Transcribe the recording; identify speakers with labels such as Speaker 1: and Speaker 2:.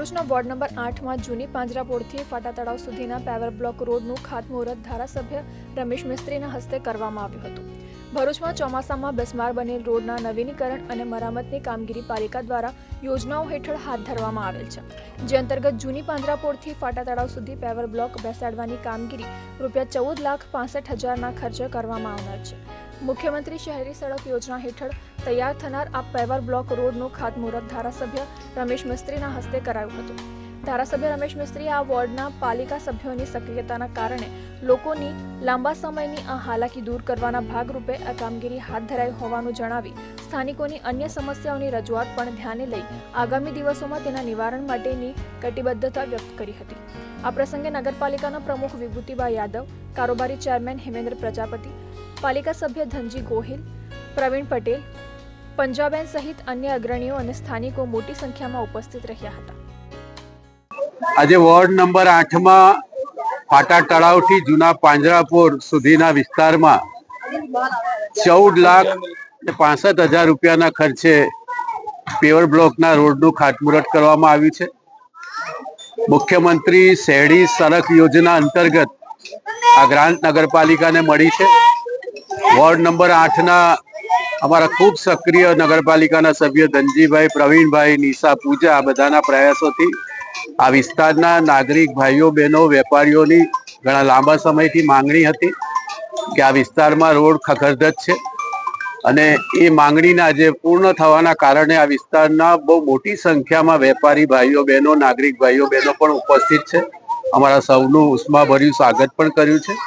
Speaker 1: Ward number આઠમાં જૂની પાંજરાપોળથી ફાટા તળાવ સુધીના પેવર બ્લોક રોડનું ખાતમુહૂર્ત ધારાસભ્ય રમેશ મિસ્ત્રીના હસ્તે કરવામાં આવ્યું હતું. ભરૂચમાં ચોમાસામાં બિસ્માર બનેલ રોડના નવીનીકરણ અને મરામતની કામગીરી પાલિકા દ્વારા યોજનાઓ હેઠળ હાથ ધરવામાં આવેલ છે. જે અંતર્ગત જૂની પાંજરાપોળથી ફાટા તળાવ સુધી પેવર બ્લોક બેસાડવાની કામગીરી રૂપિયા ચૌદ લાખ પાસઠ હજારના ખર્ચે કરવામાં આવનાર છે. મુખ્યમંત્રી શહેરી સડક યોજના હેઠળ તૈયાર થનાર આ પેવર બ્લોક રોડનું ખાતમુહૂર્ત ધારાસભ્ય રમેશ મિસ્ત્રીના હસ્તે કરાયું હતું. ધારાસભ્ય રમેશ મિસ્ત્રીએ આ વોર્ડના પાલિકા સભ્યોની સક્રિયતાના કારણે લોકોની લાંબા સમયની આ હાલાકી દૂર કરવાના ભાગરૂપે આ કામગીરી હાથ ધરાઈ હોવાનું જણાવી સ્થાનિકોની અન્ય સમસ્યાઓની રજૂઆત પણ ધ્યાને લઈ આગામી દિવસોમાં તેના નિવારણ માટેની કટિબદ્ધતા વ્યક્ત કરી હતી. આ પ્રસંગે નગરપાલિકાના પ્રમુખ વિભૂતિબા યાદવ, કારોબારી ચેરમેન હેમેન્દ્ર પ્રજાપતિ પાલિકા સભ્ય ધનજી ગોહિલ, પ્રવીણ પટેલ, પંજાબેન સહિત અન્ય અગ્રણીઓ અને સ્થાનિકો મોટી સંખ્યામાં ઉપસ્થિત રહ્યા હતા.
Speaker 2: આજે વોર્ડ નંબર આઠમાં ફાટા તળાવથી જૂના પાંજરાપોર સુધીના વિસ્તારમાં ચૌદ લાખ પાસઠ હજાર રૂપિયાના ખર્ચે પેવર બ્લોકના રોડનું ખાતમુહૂર્ત કરવામાં આવ્યું છે. મુખ્યમંત્રી શહેરી સડક યોજના અંતર્ગત આ ગ્રાન્ટ નગરપાલિકાને મળી છે. વોર્ડ નંબર આઠના અમારા ખૂબ સક્રિય નગરપાલિકાના સભ્ય ધનજીભાઈ, પ્રવીણભાઈ, નિશા પૂજા આ બધાના પ્રયાસોથી આ વિસ્તારના નાગરિક ભાઈઓ, બહેનો, વેપારીઓની ઘણા લાંબા સમયથી માંગણી હતી કે આ વિસ્તારમાં રોડ ખખડધજ છે અને એ માંગણીના આજે પૂર્ણ થવાના કારણે આ વિસ્તારના બહુ મોટી સંખ્યામાં વેપારી ભાઈઓ, બહેનો, નાગરિક ભાઈઓ, બહેનો પણ ઉપસ્થિત છે. અમારા સૌનું ઉષ્માભર્યું સ્વાગત પણ કર્યું છે.